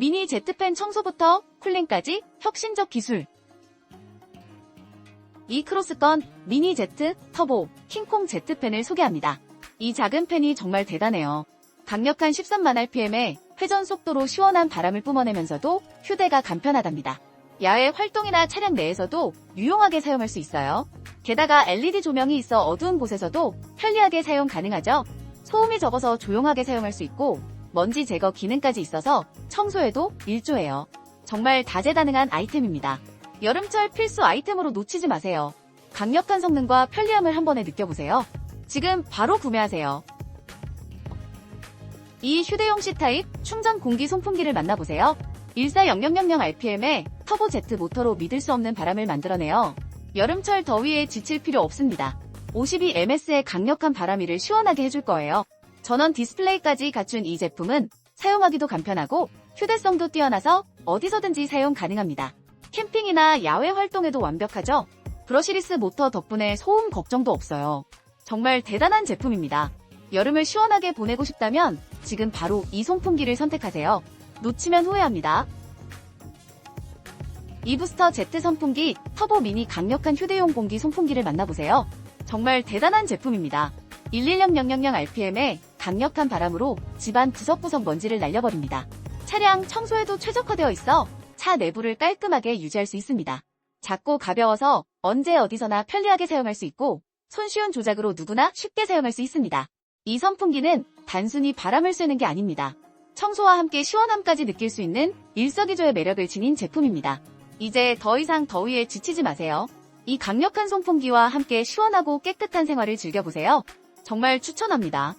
미니 제트팬 청소부터 쿨링까지 혁신적 기술. 이 크로스건 미니 제트 터보 킹콩 제트팬을 소개합니다. 이 작은 팬이 정말 대단해요. 강력한 13만 RPM의 회전 속도로 시원한 바람을 뿜어내면서도 휴대가 간편하답니다. 야외 활동이나 차량 내에서도 유용하게 사용할 수 있어요. 게다가 LED 조명이 있어 어두운 곳에서도 편리하게 사용 가능하죠. 소음이 적어서 조용하게 사용할 수 있고 먼지 제거 기능까지 있어서 청소에도 일조해요. 정말 다재다능한 아이템입니다. 여름철 필수 아이템으로 놓치지 마세요. 강력한 성능과 편리함을 한 번에 느껴보세요. 지금 바로 구매하세요. 이 휴대용 C타입 충전 공기 송풍기를 만나보세요. 14000RPM의 터보 제트 모터로 믿을 수 없는 바람을 만들어내요. 여름철 더위에 지칠 필요 없습니다. 52ms의 강력한 바람이를 시원하게 해줄 거예요. 전원 디스플레이까지 갖춘 이 제품은 사용하기도 간편하고 휴대성도 뛰어나서 어디서든지 사용 가능합니다. 캠핑이나 야외 활동에도 완벽하죠? 브러시리스 모터 덕분에 소음 걱정도 없어요. 정말 대단한 제품입니다. 여름을 시원하게 보내고 싶다면 지금 바로 이 송풍기를 선택하세요. 놓치면 후회합니다. 이부스터 Z 선풍기 터보 미니 강력한 휴대용 공기 송풍기를 만나보세요. 정말 대단한 제품입니다. 110000rpm의 강력한 바람으로 집안 구석구석 먼지를 날려버립니다. 차량 청소에도 최적화되어 있어 차 내부를 깔끔하게 유지할 수 있습니다. 작고 가벼워서 언제 어디서나 편리하게 사용할 수 있고 손쉬운 조작으로 누구나 쉽게 사용할 수 있습니다. 이 선풍기는 단순히 바람을 쐬는 게 아닙니다. 청소와 함께 시원함까지 느낄 수 있는 일석이조의 매력을 지닌 제품입니다. 이제 더 이상 더위에 지치지 마세요. 이 강력한 송풍기와 함께 시원하고 깨끗한 생활을 즐겨보세요. 정말 추천합니다.